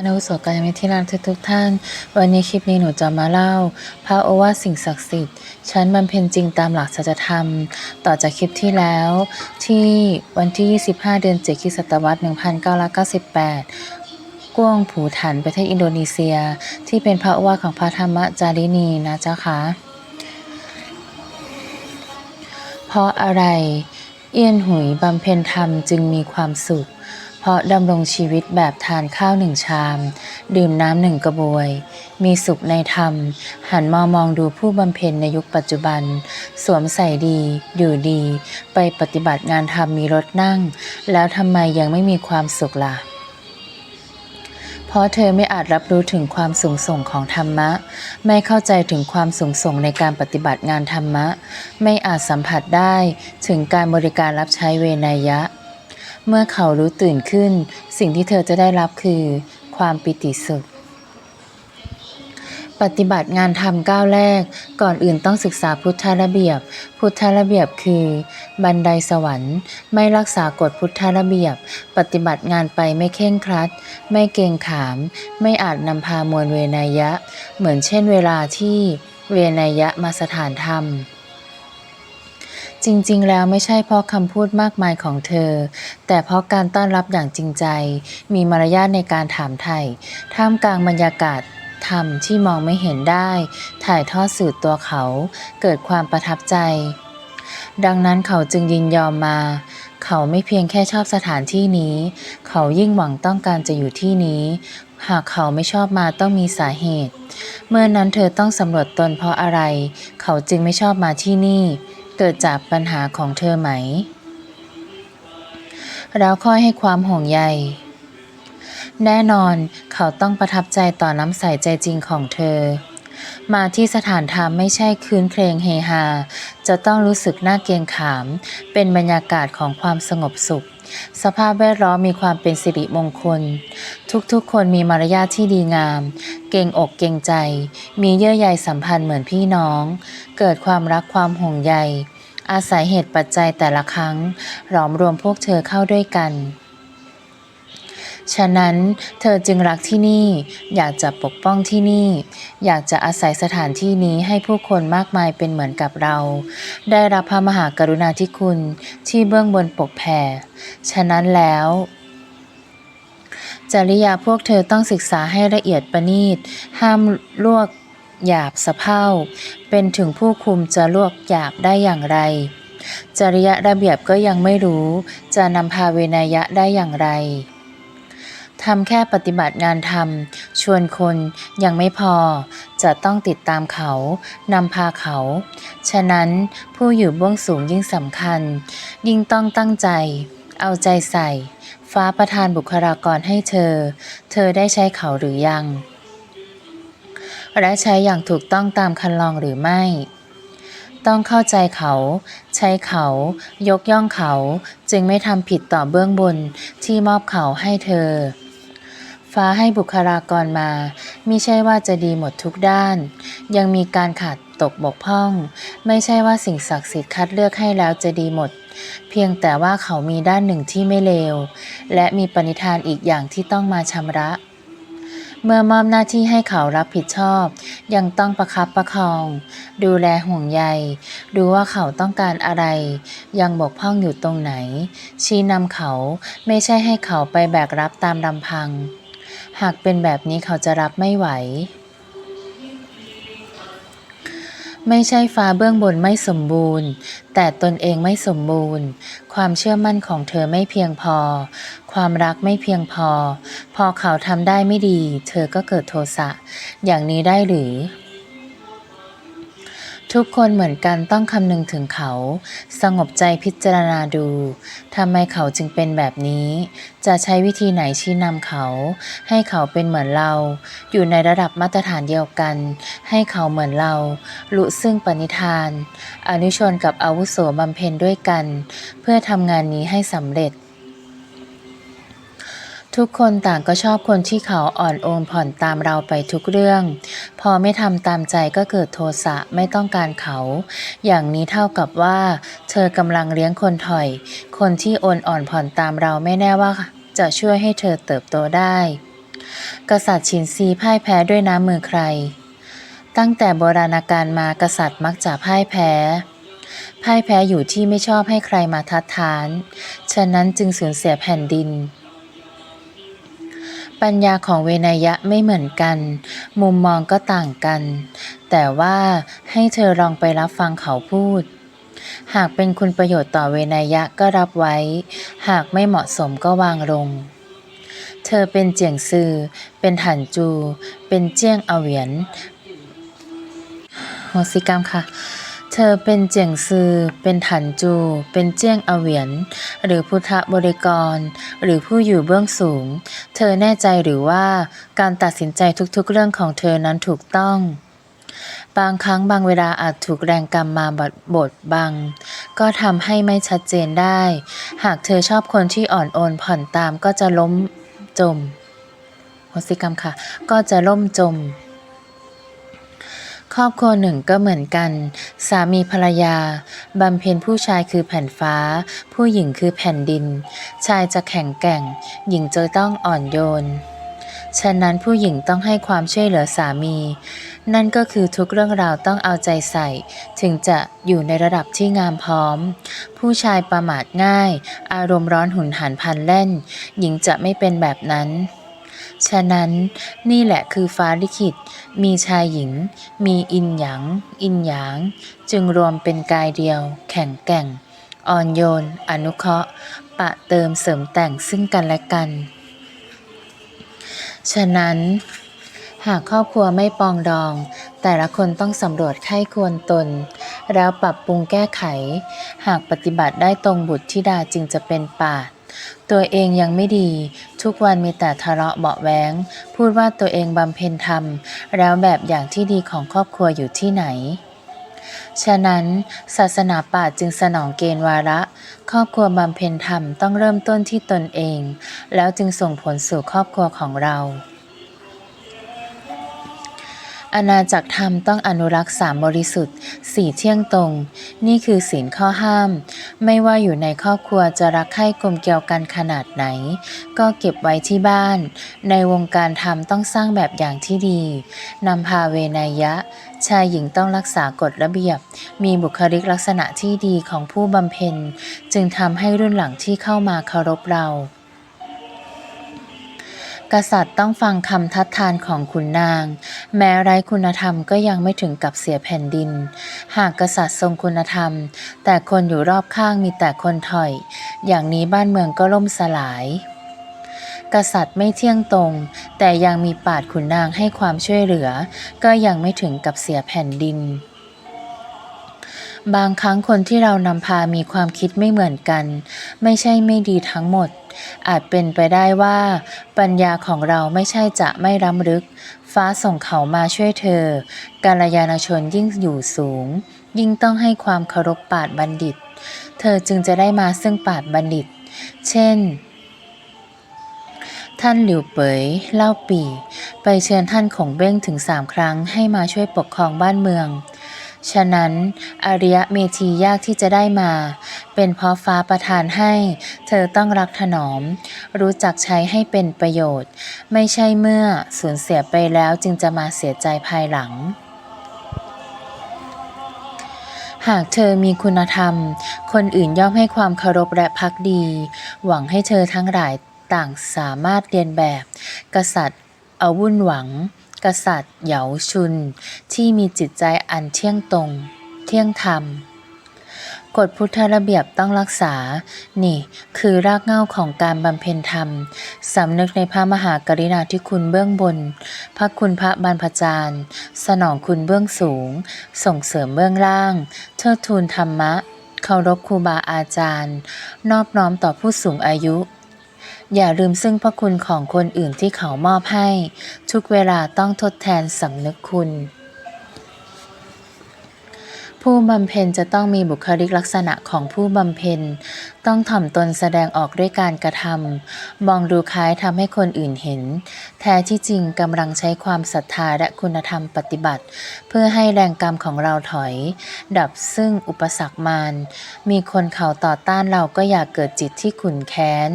อนุสาวการมิตรที่รักทุกๆท่าน วันนี้คลิปนี้หนูจะมาเล่า พระโอวาทสิ่งศักดิ์สิทธิ์ชั้นบำเพ็ญจริงตามหลักสัจธรรม ต่อจากคลิปที่แล้วที่วันที่ 25 เดือน7คริสตศตวรรษ 1998กวงผูถันประเทศอินโดนีเซีย ที่เป็นพระโอวาทของพระธรรมจารินีนะเจ้าคะเพราะอะไรเอี้ยนหุยบำเพ็ญธรรมจึงมีความสุข ราะดำรงชีวิตแบบทานข้าวหนึ่งชาม ดื่มน้ำหนึ่งกระบวย มีสุขในธรรม หันมามองดูผู้บำเพ็ญในยุคปัจจุบัน สวมใส่ดี อยู่ดี ไปปฏิบัติงานธรรมมีรถนั่ง แล้วทำไมยังไม่มีความสุขล่ะเพราะเธอไม่อาจรับรู้ถึงความสูงส่งของธรรมะ ไม่เข้าใจถึงความสูงส่งในการปฏิบัติงานธรรมะ ไม่อาจสัมผัสได้ถึงการบริการรับใช้เวนยะ เมื่อเขารู้ตื่นขึ้น สิ่งที่เธอจะได้รับคือ ความปิติสุข ปฏิบัติงานทำก้าวแรก ก่อนอื่นต้องศึกษาพุทธระเบียบ พุทธระเบียบคือ บันไดสวรรค์ ไม่รักษากฎพุทธระเบียบ ปฏิบัติงานไปไม่เข่งครัด ไม่เกงขาม ไม่อาจนำพามวลเวนยะ เหมือนเช่นเวลาที่เวนยะมาสถานธรรม จริงๆ แล้วไม่ใช่เพราะคำพูดมากมายของเธอ แต่เพราะการต้อนรับอย่างจริงใจ มีมารยาทในการถามไถ่ท่ามกลางบรรยากาศธรรมที่มองไม่เห็นได้ ถ่ายทอดสื่อตัวเขา เกิดความประทับใจ ดังนั้นเขาจึงยินยอมมา เขาไม่เพียงแค่ชอบสถานที่นี้ เขายิ่งหวังต้องการจะอยู่ที่นี้ หากเขาไม่ชอบมาต้องมีสาเหตุ เมื่อนั้นเธอต้องสำรวจตนเพราะอะไร เขาจึงไม่ชอบมาที่นี่ เกิดจากปัญหาของเธอไหม แล้วค่อยให้ความห่วงใย แน่นอนเขาต้องประทับใจต่อน้ำใสใจจริงของเธอ มาที่สถานธรรมไม่ใช่คืนเพลงเฮฮา จะต้องรู้สึกน่าเกรงขาม เป็นบรรยากาศของความสงบสุข สภาพแวดล้อมมีความเป็นสิริมงคล ทุกๆ คนมีมารยาทที่ดีงาม เก่งอกเก่งใจ มีเยื่อใยสัมพันธ์เหมือนพี่น้อง เกิดความรักความห่วงใย อาศัยเหตุปัจจัยแต่ละครั้ง หลอมรวมพวกเธอเข้าด้วยกัน ฉะนั้นเธอจึงรักที่นี่ อยากจะปกป้องที่นี่ อยากจะอาศัยสถานที่นี้ให้ผู้คนมากมายเป็นเหมือนกับเรา ได้รับพระมหากรุณาธิคุณที่เบื้องบนปกแผ่ ฉะนั้นแล้วจริยาพวกเธอต้องศึกษาให้ละเอียดประณีต ห้ามลวกหยาบสะเพร่าเป็นถึงผู้คุมจะลวกหยาบได้อย่างไร จริยระเบียบก็ยังไม่รู้ จะนำพาเวนยะได้อย่างไร ทำแค่ปฏิบัติงานทำชวนคนยังไม่พอ จะต้องติดตามเขานำพาเขา ฉะนั้นผู้อยู่เบื้องสูงยิ่งสำคัญ ยิ่งต้องตั้งใจ เอาใจใส่ ฟ้าประทานบุคลากรให้เธอ เธอได้ใช้เขาหรือยัง และใช้อย่างถูกต้องตามคันลองหรือไม่ ต้องเข้าใจเขาใช้เขา ยกย่องเขาจึงไม่ทำผิดต่อเบื้องบนที่มอบเขาให้เธอ ฟ้าให้บุคลากรมามิใช่ว่าจะดีหมดทุกด้าน ยังมีการขาดตกบกพร่อง ไม่ใช่ว่าสิ่งศักดิ์สิทธิ์คัดเลือกให้แล้วจะดีหมด เพียงแต่ว่าเขามีด้านหนึ่งที่ไม่เลว และมีปณิธานอีกอย่างที่ต้องมาชำระ เมื่อมอบหน้าที่ให้เขารับผิดชอบ ยังต้องประคับประคอง ดูแลห่วงใย ดูว่าเขาต้องการอะไร ยังบกพร่องอยู่ตรงไหน ชี้นำเขาไม่ใช่ให้เขาไปแบกรับตามลำพัง หากเป็นแบบนี้เขาจะรับไม่ไหว ไม่ใช่ฟ้าเบื้องบนไม่สมบูรณ์ แต่ตนเองไม่สมบูรณ์ ความเชื่อมั่นของเธอไม่เพียงพอ ความรักไม่เพียงพอ พอเขาทำได้ไม่ดี เธอก็เกิดโทสะ อย่างนี้ได้หรือ ทุกคนเหมือนกันต้องคำนึงถึงเขา สงบใจพิจารณาดูทำไมเขาจึงเป็นแบบนี้ จะใช้วิธีไหนชี้นำเขา ให้เขาเป็นเหมือนเรา อยู่ในระดับมาตรฐานเดียวกัน ให้เขาเหมือนเรารู้ซึ่งปณิธาน อนุชนกับอาวุโสบำเพ็ญด้วยกัน เพื่อทำงานนี้ให้สำเร็จ ทุกคนต่างก็ชอบคนที่เขาอ่อนโอมผ่อนตามเราไปทุกเรื่อง พอไม่ทำตามใจก็เกิดโทสะไม่ต้องการเขา อย่างนี้เท่ากับว่า เธอกำลังเลี้ยงคนถอย คนที่โอนอ่อนผ่อนตามเราไม่แน่ว่า จะช่วยให้เธอเติบโตได้ กษัตริย์ชินซีพ่ายแพ้ด้วยน้ำมือใคร ตั้งแต่โบราณกาลมากษัตริย์มักจะพ่ายแพ้พ่ายแพ้อยู่ที่ไม่ชอบให้ใครมาทัดทาน ฉะนั้นจึงสูญเสียแผ่นดิน ปัญญาของเวนยะไม่เหมือนกัน มุมมองก็ต่างกัน แต่ว่าให้เธอลองไปรับฟังเขาพูด หากเป็นคุณประโยชน์ต่อเวนยะก็รับไว้ หากไม่เหมาะสมก็วางลง เธอเป็นเจียงซือ เป็นถันจู เป็นเจียงเอเวียนโหสิกรรมค่ะ ธอเป็นเจียงซือ เป็นถันจู เป็นเจี้ยงอเวียน หรือพุทธบริกร หรือผู้อยู่เบื้องสูง เธอแน่ใจหรือว่าการตัดสินใจทุกๆเรื่องของเธอนั้นถูกต้อง บางครั้งบางเวลาอาจถูกแรงกรรมมาบดบดบัง ก็ทำให้ไม่ชัดเจนได้ หากเธอชอบคนที่อ่อนโอนผ่อนตามก็จะล้มจมโหสิกรรมค่ะ ก็จะล่มจม ครอบครัวหนึ่งก็เหมือนกัน สามีภรรยา บำเพ็ญผู้ชายคือแผ่นฟ้า ผู้หญิงคือแผ่นดิน ชายจะแข็งแกร่ง หญิงจะต้องอ่อนโยน ฉะนั้นผู้หญิงต้องให้ความช่วยเหลือสามี นั่นก็คือทุกเรื่องราวต้องเอาใจใส่ ถึงจะอยู่ในระดับที่งามพร้อม ผู้ชายประมาทง่าย อารมณ์ร้อนหุนหันพันแล่น หญิงจะไม่เป็นแบบนั้น ฉะนั้นนี่แหละคือฟ้าลิขิต มีชายหญิง มีอินหยาง อินหยาง จึงรวมเป็นกายเดียว แข็งแกร่ง อ่อนโยน อนุเคราะห์ ปะเติมเสริมแต่งซึ่งกันและกัน ฉะนั้น หากครอบครัวไม่ปองดอง แต่ละคนต้องสำรวจไข้ควรตน แล้วปรับปรุงแก้ไข หากปฏิบัติได้ตรงบุตรธิดาจึงจะเป็นปาด ตัวเองยังไม่ดี ทุกวันมีแต่ทะเลาะเบาะแว้งพูดว่าตัวเองบำเพ็ญธรรม แล้วแบบอย่างที่ดีของครอบครัวอยู่ที่ไหน ฉะนั้น ศาสนาป่าจึงสนองเกณฑ์วาระ ครอบครัวบำเพ็ญธรรมต้องเริ่มต้นที่ตนเอง แล้วจึงส่งผลสู่ครอบครัวของเราอาณาจักรธรรมต้องอนุรักษ์สามบริสุทธิ์ สี่เที่ยงตรง นี่คือศีลข้อห้าม ไม่ว่าอยู่ในครอบครัวจะรักใคร่กลมเกลียวกันขนาดไหน ก็เก็บไว้ที่บ้าน ในวงการธรรมต้องสร้างแบบอย่างที่ดีนำพาเวนยะ ชายหญิงต้องรักษากฎระเบียบ มีบุคลิกลักษณะที่ดีของผู้บำเพ็ญ จึงทำให้รุ่นหลังที่เข้ามาเคารพเรา กษัตริย์ต้องฟังคำทัดทานของขุนนาง แม้ไร้คุณธรรมก็ยังไม่ถึงกับเสียแผ่นดิน หากกษัตริย์ทรงคุณธรรม แต่คนอยู่รอบข้างมีแต่คนถอย อย่างนี้บ้านเมืองก็ล่มสลาย กษัตริย์ไม่เที่ยงตรง แต่ยังมีปาดขุนนางให้ความช่วยเหลือ ก็ยังไม่ถึงกับเสียแผ่นดิน บางครั้งคนที่เรานำพามีความคิดไม่เหมือนกัน ไม่ใช่ไม่ดีทั้งหมด อาจเป็นไปได้ว่า ปัญญาของเราไม่ใช่จะไม่ล้ำลึก ฟ้าส่งเขามาช่วยเธอ กาลยานชนยิ่งอยู่สูง ยิ่งต้องให้ความเคารพปาดบัณฑิต เธอจึงจะได้มาซึ่งปาดบัณฑิต เช่นท่านหลิวเปยเล่าปี ไปเชิญท่านของเบ้งถึงสามครั้งให้มาช่วยปกครองบ้านเมือง ฉะนั้นอริยเมธียากที่จะได้มา เป็นเพราะฟ้าประทานให้ เธอต้องรักถนอม รู้จักใช้ให้เป็นประโยชน์ ไม่ใช่เมื่อสูญเสียไปแล้วจึงจะมาเสียใจภายหลังหากเธอมีคุณธรรม คนอื่นย่อมให้ความเคารพและพักดี หวังให้เธอทั้งหลายต่างสามารถเรียนแบบ กษัตริย์เอาวุ่นหวัง กษัตริย์เหยาชุน ที่มีจิตใจอันเที่ยงตรง เที่ยงธรรม กฎพุทธระเบียบต้องรักษา นี่คือรากเหง้าของการบำเพ็ญธรรม สำนึกในพระมหากรุณาธิคุณเบื้องบน พระคุณพระบรรพจารย์ สนองคุณเบื้องสูง ส่งเสริมเบื้องล่าง เทิดทูนธรรมะ เคารพครูบาอาจารย์ นอบน้อมต่อผู้สูงอายุ อย่าลืมซึ่งพระคุณของคนอื่นที่เขามอบให้ ทุกเวลาต้องทดแทนสำนึกคุณ ผู้บำเพ็ญจะต้องมีบุคลิกลักษณะของผู้บำเพ็ญ ต้องถ่อมตนแสดงออกด้วยการกระทำมองดูคล้ายทำให้คนอื่นเห็น แท้ที่จริงกำลังใช้ความศรัทธาและคุณธรรมปฏิบัติ เพื่อให้แรงกรรมของเราถอย ดับซึ่งอุปสรรคมารมีคนเขาต่อต้านเราก็อย่าเกิดจิตที่ขุนแค้น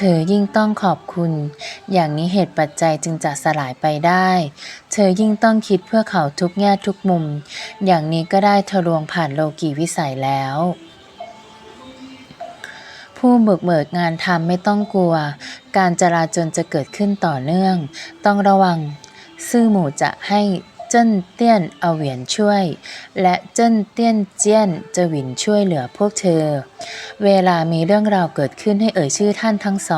เธอยิ่งต้องขอบคุณ อย่างนี้เหตุปัจจัยจึงจะสลายไปได้ เธอยิ่งต้องคิดเพื่อเขาทุกแง่ทุกมุม อย่างนี้ก็ได้ทะลวงผ่านโลกีวิสัยแล้ว ผู้เบุกเบิกงานทำไม่ต้องกลัว การจราจนจะเกิดขึ้นต่อเนื่อง ต้องระวัง ซื่อหมู่จะให้ เจิ้นเตี้ยนเอาเหวียนช่วย และเจิ้นเตี้ยนเจี้ยนจะหวินช่วยเหลือพวกเธอ เวลามีเรื่องราวเกิดขึ้นให้เอ่ยชื่อท่านทั้งสอง